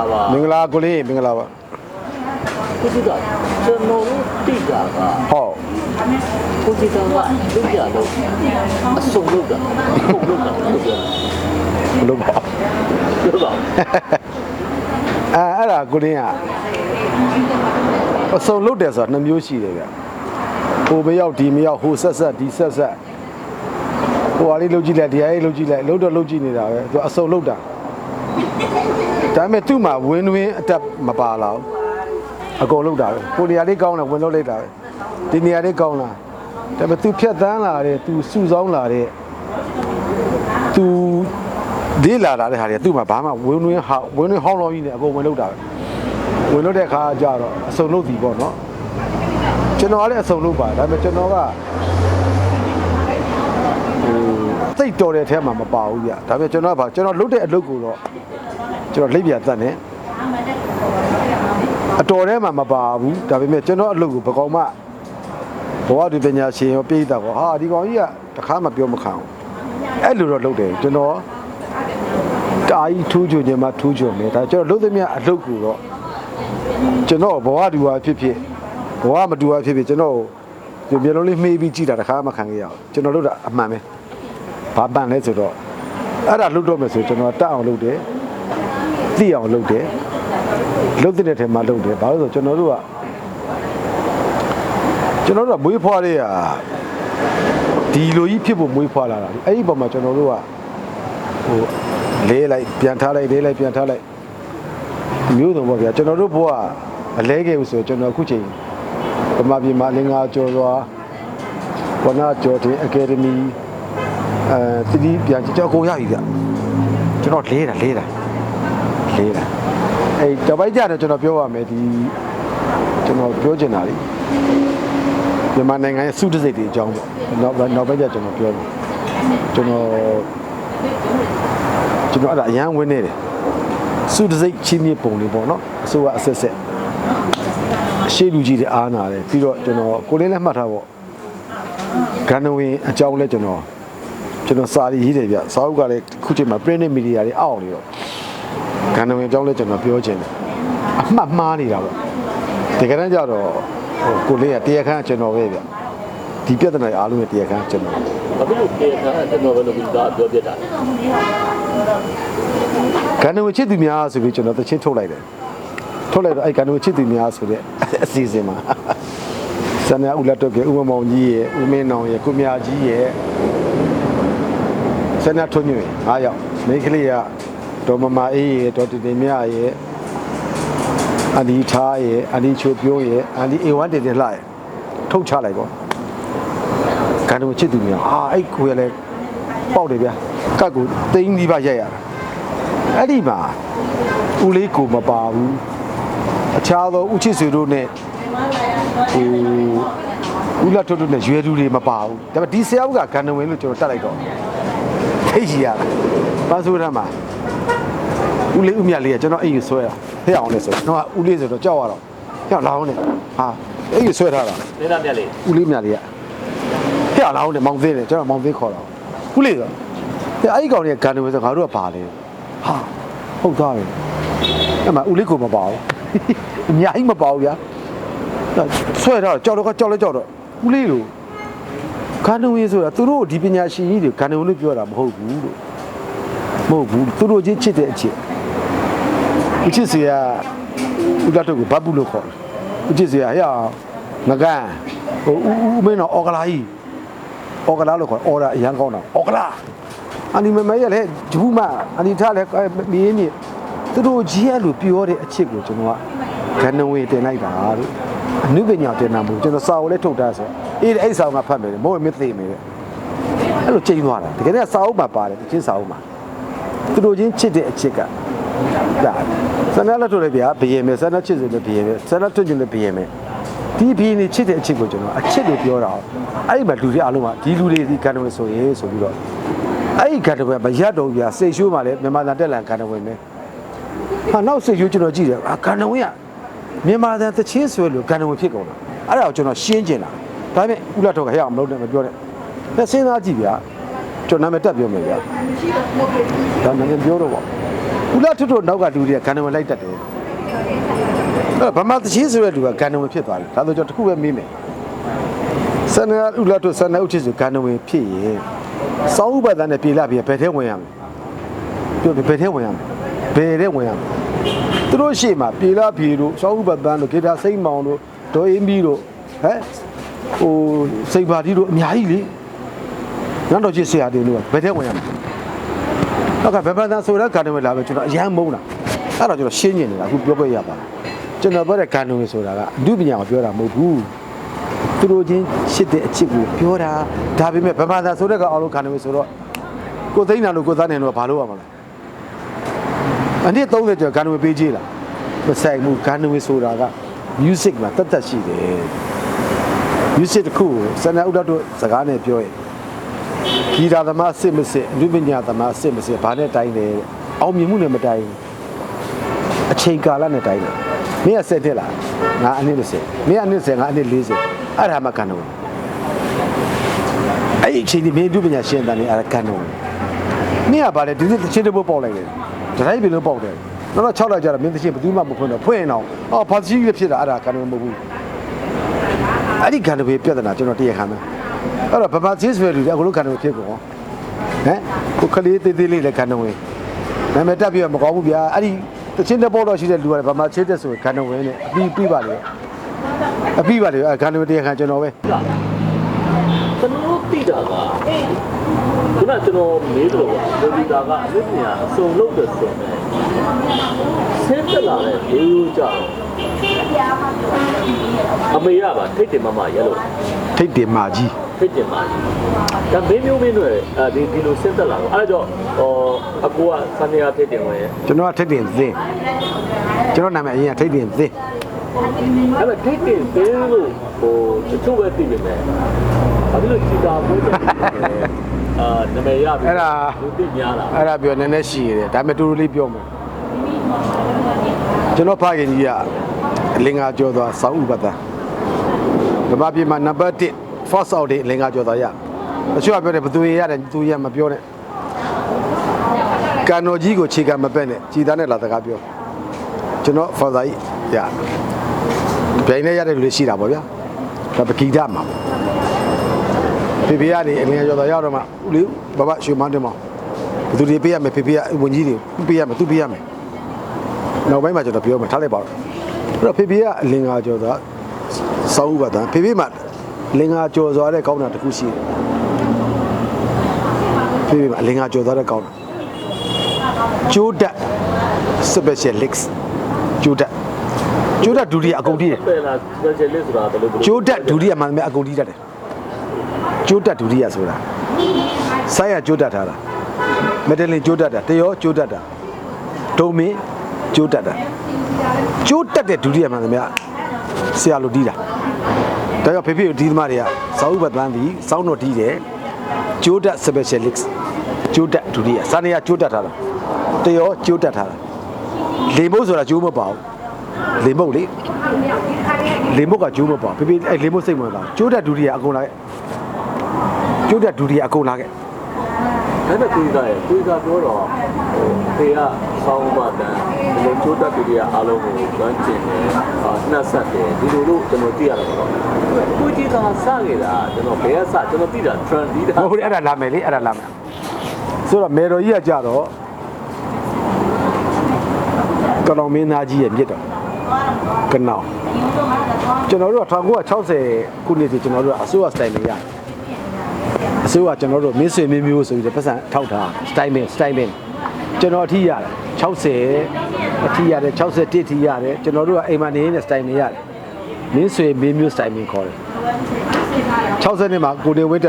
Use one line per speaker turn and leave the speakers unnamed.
လာပါ
မင်္ဂလာကိုလေးမင်္ဂလာပါ
ကိုကြီးကကျွန်တော်တို့တိတာက
ဟော
ကိုကြီးကလုတ်ရတော့အစုံလုတ်တာပုံလုတ်တာလို့ပြော
ဘလို့ပါ
ပြောပါ
အဲအဲ့ဒါကိုလေးကအစုံလုတ်တယ်ဆိုတာနှစ်မျိုးရှိတယ်ဗျဟိုမရောက်ဒီမရောက်ဟိုဆက်ဆက်ဒီဆက်ဆက်ဟိုဟာလေးလုတ်ကြည့်လိုက်ဒီဟာလေးလုတ်ကြည့်လိုက်လုတ်တော့လုတ်ကြည့်နေတာပဲသူအစုံလုတ်တာ ဒါပေမဲ့သူ့မှာဝင်းဝင်းအတက်မပါလာဘူးအကုန်လုတ်တာပဲကိုနေရာလေးကောင်းတယ်ဝင်လုတ်လိုက်တာပဲဒီနေရာလေးကောင်းလားဒါပေမဲ့သူဖြတ်တန်းလာတယ်သူစုဆောင်းလာတဲ့သူဒေးလာတာတဲ့ဟာတွေသူ့မှာဘာမှဝင်းဝင်းဟာဝင်းဝင်းဟောင်းလောကြီးနဲ့အကုန်ဝင်လို့တာပဲဝင်လို့တဲ့ခါကျတော့အစုံလို့ပြီပေါ့နော်ကျွန်တော်ကလည်းအစုံလို့ပါဒါပေမဲ့ကျွန်တော်ကဟိုသိတ်တော်တဲ့ထဲမှာမပါဘူးဗျဒါပေမဲ့ကျွန်တော်ကဘာကျွန်တော်လုတ်တဲ့အလုပ်ကိုတော့ ကျွန်တော်လိပ်ပြတ်တတ်နေအတော်ထဲမှာမပါဘူးဒါပေမဲ့ကျွန်တော်အလုပ်ကိုဘကောင်မှဘဝဒီပညာရှင်ရောပြည်တာကောဟာဒီကောင်ကြီးကတခါမှပြောမခံဘူးအဲ့လိုတော့လုပ်တယ်ကျွန်တော်တာကြီးထူးချွန်ခြင်းမထူးချွန်တယ်ဒါကျွန်တော်လုပ်သမျှအလုပ်ကိုတော့ကျွန်တော်ဘဝတူဟာဖြစ်ဖြစ်ဘဝမတူဟာဖြစ်ဖြစ်ကျွန်တော်ဒီမျိုးလုံးလေးမှေးပြီးကြည့်တာတခါမှခံခဲ့ရအောင်ကျွန်တော်လုပ်တာအမှန်ပဲဘာပန်လဲဆိုတော့အဲ့ဒါလုပ်တော့မယ်ဆိုကျွန်တော်တက်အောင်လုပ်တယ် သိအောင်လုပ်တယ်လုပ်တဲ့ထဲမှာလုပ်တယ်ဘာလို့လဲဆိုကျွန်တော်တို့ကကျွန်တော်တို့ကမွေးဖွားလေးอ่ะဒီလိုကြီးဖြစ်ဖို့မွေးဖွားလာတာလေအဲ့ဒီပုံမှာကျွန်တော်တို့ကဟိုလေးလိုက်ပြန်ထားလိုက်လေးလိုက်ပြန်ထားလိုက်မျိုးစုံပေါ့ဗျာကျွန်တော်တို့ဘဝအလဲခဲ့ဘူးဆိုတော့ကျွန်တော်အခုချိန်ဗမာပြည်မှာလင်္ကာကျော်စွာဝနာကျော်တင်အကယ်ဒမီအဲတတိပြန်ကျွန်တော်အကုန်ရပြီဗျကျွန်တော်လေးတာလေးတာ လေးတာအဲ့တပိုက်ကြတော့ကျွန်တော်ပြောပါမယ်ဒီကျွန်တော်ပြောချင်တာလေမြန်မာနိုင်ငံရဲ့စုတစိတ်တွေအကြောင်းပေါ့နောက်ပိုင်းနောက်ပိုင်းကျကျွန်တော်ပြောမယ်ကျွန်တော်ကျွန်တော်အဲ့ဒါအရန်ဝင်နေတယ်စုတစိတ်ချင်းမြပုံလေးပေါ့နော်အစိုးရအဆက်ဆက်အရှိလူကြီးတွေအားနာတယ်ပြီးတော့ကျွန်တော်ကိုလေးလည်းမှတ်ထားပေါ့ဂန္ဓဝင်အကြောင်းလဲကျွန်တော်ကျွန်တော်စာရေးတယ်ဗျစာအုပ်ကလည်းခုချိန်မှာ print media တွေအောက်နေတော့ ဂန္ဓဝင်အကြောင်းလဲကျွန်တော်ပြောချင်တယ်အမှတ်မှားနေတာပေါ့တကယ်တမ်းကျတော့ဟိုကိုလေးကတရားခန်းကျွန်တော်ပဲဗျဒီပြဿနာအားလုံးရဲ့တရားခန်းကျွန်တော်
ဘာဖြစ်လို့ပြေတာကျွန်တော်ဘယ်လိုပြောပြောပြတာ
ကန္နဝချစ်သူများဆိုပြီးကျွန်တော်တချင်းထုတ်လိုက်တယ်ထုတ်လိုက်တော့အဲ့ကန္နဝချစ်သူများဆိုတဲ့အစီအစဉ်မှာဆန္ဒဦးလက်တော့ကဥမမောင်ကြီးရဲ့ဦးမင်းနောင်ရဲ့ကိုမြာကြီးရဲ့ဆန္ဒထွန်းညွန့်အားရောက်မိန်းကလေးက ဒေါ်မမအေးရဲ့ဒေါ်တင်တင်မြရဲ့အန်ဒီထားရဲ့အန်ဒီချိုပြိုးရဲ့အန်ဒီအေဝမ်တင်တင်လှရဲ့ထုတ်ချလိုက်ပေါ့ကန္နဝချစ်သူများဟာအဲ့ကိုရလဲပေါက်တယ်ဗျာကတ်ကိုတိန်းဒီပါရိုက်ရတာအဲ့ဒီမှာဦးလေးကိုမပါဘူးအခြားသောဦးချစ်ဆွေတို့နဲ့ဟိုဦးလက်ထွတ်တို့နဲ့ရွယ်သူတွေမပါဘူးဒါပေမဲ့ဒီဆရာဦးကဂန္ဓဝင်လို့ကျွန်တော်တတ်လိုက်တော့ထိတ်ကြီးရတာပန်းဆိုးထမ်းမှာ ဦးလေးဦးမြတ်လေးကကျွန်တော်အဲ့ဒီဆွဲတာဖက်အောင်လဲဆိုတော့ဦးလေးဆိုတော့ကြောက်ရတော့ကြောက်လာအောင်နဲ့ဟာအဲ့ဒီဆွဲထားတာ
နေသားမြတ်လေး
ဦးလေးမြတ်လေးကဖက်လာအောင်နဲ့မောင်သေးတယ်ကျွန်တော်မောင်သေးခေါ်တာဦးလေးဆိုအဲ့ဒီကောင်တွေကဂန္ဓဝင်ဆိုငါတို့ကပါလေဟာဟုတ်သားပဲအဲ့မှာဦးလေးကိုမပါဘူးအများကြီးမပါဘူးဗျာဆွဲတော့ကြောက်တော့ကြောက်လဲကြောက်တော့ဦးလေးလိုခန္ဓာဝေးဆိုတာသူတို့ဒီပညာရှင်ကြီးတွေခန္ဓာဝေးလို့ပြောတာမဟုတ်ဘူးလို့မဟုတ်ဘူးသူတို့ချင်းချစ်တဲ့အချစ် ဦးချစ်စီကဦးလာတော့ကိုဘတ်ဘူးလို့ခေါ်တယ်ဦးချစ်စီကဟဲ့ငကန်ဟိုဦးဦးမင်းတော့အော်ကလာကြီးအော်ကလာလို့ခေါ်အော်ဒါအရန်ကောင်းတာအော်ကလာအန်ဒီမမရဲ့လည်းဂျူးမအန်ဒီထားလည်းမင်းမြသူတို့ကြီးရလို့ပြောတဲ့အချစ်ကိုကျွန်တော်ကဂန္နဝေတင်လိုက်တာလို့အနုပညာတင်တာမဟုတ်ကျွန်တော်စာအုပ်လည်းထုတ်ထားဆိုအေးအဲ့စာအုပ်ကဖတ်မယ်မဟုတ်ရင်မသိမယ်တဲ့အဲ့လိုချိန်သွားတာတကယ်လည်းစာအုပ်မှာပါတယ်တချင်းစာအုပ်မှာသူတို့ချင်းချစ်တဲ့အချစ်က ဒါဆန္ဒလက်ထုတ်လည်းဗျာဘယင်မယ်ဆန္ဒချစ်စလည်းဘယင်မယ်ဆန္ဒထွတ်ကျင်လည်းဘယင်မယ်ဒီဘီနေချစ်တဲ့အချစ်ကိုကျွန်တော်အချစ်လို့ပြောတာအဲ့ဒီမှာလူတွေအားလုံးကဒီလူတွေဒီဂန္နဝေဆိုရင်ဆိုပြီးတော့အဲ့ဒီကတ္တဝမရတော့ဘူးဗျာစိတ်ရှိုးမှလည်းမြန်မာသားတက်လန်ကတ္တဝပဲဟာနောက်စိတ်ရှိုးကျွန်တော်ကြည့်တယ်အာကတ္တဝကမြန်မာသားတချင်းဆွဲလို့ကတ္တဝဖြစ်ကုန်တာအဲ့ဒါကိုကျွန်တော်ရှင်းကျင်တာဒါပေမဲ့ဥလာတော့ကရအောင်မလုပ်နဲ့မပြောနဲ့လက်စဉ်းစားကြည့်ဗျာကျွန်တော်နာမည်တက်ပြောမယ်ဗျာဒါနာမည်ပြောတော့ပေါ့ ဦးလာထွတ်ထွတ်နောက်ကလူတွေကဂန်နဝင်လိုက်တတ်တယ်အဲ့ဗမာတချင်းဆိုတဲ့လူကဂန်နဝင်ဖြစ်သွားတယ်ဒါဆိုကျွန်တော်တစ်ခုပဲမေးမယ်ဆန္ဒဦးလာထွတ်ဆန္ဒဥချစ်ဆိုဂန်နဝင်ဖြစ်ရင်စောင်းဥပဒနဲ့ပြေလာပြီးဘယ်ထဲဝင်ရမလဲပြောဘယ်ထဲဝင်ရမလဲဘယ်ထဲဝင်ရမလဲသူတို့ရှေ့မှာပြေလာပြေတို့စောင်းဥပဒတို့ဂေတာစိမ့်မောင်တို့ဒေါ်အင်းမီတို့ဟဲ့ဟိုစိတ်ပါတီတို့အများကြီးလေနောက်တော့ချစ်ဆရာတွေတို့ကဘယ်ထဲဝင်ရမလဲ နောက်ကဗဗန်တန်ဆိုတဲ့ဂန်နဝေလာပဲကျွန်တော်အရန်မုန်းတာအဲ့တော့ကျွန်တော်ရှင်းညင်နေတာအခုပြောပြရပါကျွန်တော်ပြောတဲ့ဂန်နဝေဆိုတာကအမှုပညာကိုပြောတာမဟုတ်ဘူးသူတို့ချင်းရှစ်တဲ့အချစ်ကိုပြောတာဒါပေမဲ့ဗဗန်တန်ဆိုတဲ့ကအောင်လို့ဂန်နဝေဆိုတော့ကိုသိန်းနာလို့ကိုသားနေလို့ဘာလို့ရမှာလဲအနည်း30ကျော်ဂန်နဝေပေးကြည့်လားမဆိုင်ဘူးဂန်နဝေဆိုတာက music မှာတတ်တတ်ရှိတယ် music တစ်ခုကိုစနေဥဒ္ဒတို့စကားနဲ့ပြောရင် ဂီတာသမားစစ်မစစ်အနုပညာသမားစစ်မစစ်ဘာနဲ့တိုင်းလဲတဲ့အောင်မြင်မှုနဲ့မတိုင်းဘူးအချိန်ကာလနဲ့တိုင်းတယ်မင်းကဆက်တက်လာငါအနည်း30မင်းကအနည်း30ငါအနည်း40အဲ့ဒါမှကန်တော့အဲ့ဒီအချိန်ဒီမင်းအနုပညာရှင်းတယ်နေအဲ့ဒါကန်တော့မင်းကဘာလဲဒီနေ့တစ်ချင်းတစ်ပုတ်ပေါက်လိုက်တယ်တတိုင်းပင်လုံးပေါက်တယ်နောက်တော့6လိုက်ကြတော့မင်းတစ်ချင်းဘယ်သူမှမဖွင့်တော့ဖွင့်အောင်အော်ဘာကြီးလည်းဖြစ်တာအဲ့ဒါကန်တော့မဟုတ်ဘူးအဲ့ဒီကန်တော့ပြဿနာကျွန်တော်တရားခံမယ် အဲ့တော့ဘာဘာချင်းဆွဲလူတွေအခုလိုကန်တော့ဖြစ်ကုန်ဟမ်ကိုကလေးသေးသေးလေးလည်းကန်တော့ဝင်နာမည်တက်ပြီးတော့မကောင်းဘူးဗျာအဲ့ဒီတချင်းတစ်ပုတ်တော့ရှိတဲ့လူကလည်းဘာမှချစ်တဲ့ဆိုကန်တော့ဝင်နဲ့အပြီးပြီးပါလေအပြီးပါလေအဲ့ကန်တော့တရားခံကျွန်တော်ပဲ
ကျွန်တော်သိတာကခုနကျွန်တော်မေးလို့ပါလိုဒီတာကအစ်မြာအစုံလုပ်တဲ့ဆိုရင်ဆင်းသက်လာတဲ့ဘေးရိုးကြတော့အမေရပါထိတ်တယ်မမရဲလို့
ထိတ်တယ်မာကြီး
ထိတ်တယ်မဒါမင်းမျိုးမင်းတွေအဲဒီဒီလိုဆင်းသက်လာတော့အဲ့တော့ဟောအကူကဆန်ရထိတ်တယ်ဝင်
ကျွန်တော်ကထိတ်တယ်သင်းကျွန်တော်နာမည်အရင်ကထိတ်တယ်သင်း
အဲ့မဲ့ထိတ်တယ်ဘင်းလို့ဟိုတချို့ပဲသိနေတယ်ဘာဖြစ်လို့ချီတာဘူးလဲအာနာမည်ရပြီလူသိများလား
အဲ့ဒါပြောနည်းနည်းရှိရတယ်ဒါပေမဲ့တူတူလေးပြောမယ်ကျွန်တော်ဖခင်ကြီးကအလင်္ကာကျော်သွားစောင်းဥပဒဗမာပြည်မှာနံပါတ်1 first out တဲ့အလင်္ကာကျော်သွားရတချို့ကပြောတယ်ဘသူရရတယ်သူရမပြောနဲ့ကန်တော်ကြီးကိုခြေကမပက်နဲ့ကြည်သားနဲ့လာတကားပြောကျွန်တော် father ကြီးရပြိုင်နေရတဲ့လူတွေရှိတာပေါ့ဗျာဒါပကီဒမှာဖေဖေကနေအလင်္ကာကျော်သွားရတော့မှဦးလေးဘဘရွှေမန်းတင်မောင်ဘယ်သူတွေပေးရမယ်ဖေဖေကဝန်ကြီးတွေသူပေးရမယ်သူပေးရမယ်နောက်ပိုင်းမှာကျွန်တော်ပြောမယ်ထားလိုက်ပါတော့အဲ့တော့ဖေဖေကအလင်္ကာကျော်သွားစောင်းဥပဒံဖေဖေမှာ လင်္ကာကျော်သွားတဲ့ကောင်းတာတစ်ခုရှိတယ်ဖေဖေမှာအလင်္ကာကျော်သွားတဲ့ကောင်းတာကျိုးတက် specialist ကျိုးတက်ကျိုးတက်ဒုတိယအကုန်တီးတယ်
ပယ်လာ specialist ဆိုတာဘယ်လိုဘယ်လို
ကျိုးတက်ဒုတိယမှန်တယ်အကုန်တီးတတ်တယ်ကျိုးတက်ဒုတိယဆိုတာဆိုင်ရကျိုးတက်ထားတာမက်ဒလင်ကျိုးတက်တာတရောကျိုးတက်တာဒုံမင်းကျိုးတက်တာကျိုးတက်တဲ့ဒုတိယမှန်တယ်များဆရာလိုတီးတာ ဒါကြောင့်ဖေဖေဒီသမားတွေကဇောက်ဥပဒန်းဒီစောင်းတော့တီးတယ်ကျိုးတက် specialist ကျိုးတက်ဒုတိယစာနေရကျိုးတက်ထားတာတရောကျိုးတက်ထားတာလေမုတ်ဆိုတာကျိုးမပါဘူးလေမုတ်လေလေမုတ်ကကျိုးမပါဘူးဖေဖေအဲ့လေမုတ်စိတ်ဝင်တာကျိုးတက်ဒုတိယအကုန်လာခဲ့ကျိုးတက်ဒုတိယအကုန်လာခဲ့
ဒါနဲ့ကိုယ်သားရဲ့ကိုယ်သားပြောတော့ဟိုဖေကဆောင်းပါတန်ဒီလိုချိုးတက်တွေအားလုံးကိုကျွမ်းကျင်တယ်အာနှက်ဆက်တယ်ဒီလိုလို့ကျွန်တော်သိရတာပေါ့ကိုကြီးကစခဲ့တာကျွန်တော်ဘယ်ကစကျွန်တော်သိတာ trend ဒီတာ
ဟုတ်တယ်အဲ့ဒါလာမယ်လေအဲ့ဒါလာမယ်ဆိုတော့မေတော်ကြီးကကြတော့ကလောင်မင်းသားကြီးရဲ့မြစ်တော်ကနောင်ကျွန်တော်တို့က1960ခုနှစ်စီကျွန်တော်တို့ကအစိုးရစတိုင်လေးရတယ် အစိုးရကျွန်တော်တို့မင်းဆွေမင်းမျိုးဆိုပြီးတော့ပတ်စံထောက်ထားစတိုင်မင်းစတိုင်မင်းကျွန်တော်အထီးရတယ်60အထီးရတယ်61အထီးရတယ်ကျွန်တော်တို့ကအိမ်မှာနေနေတဲ့စတိုင်မင်းရတယ်မင်းဆွေမင်းမျိုးစတိုင်မင်းခေါ်တယ်60နှစ်မှာကိုနေဝင်းတက်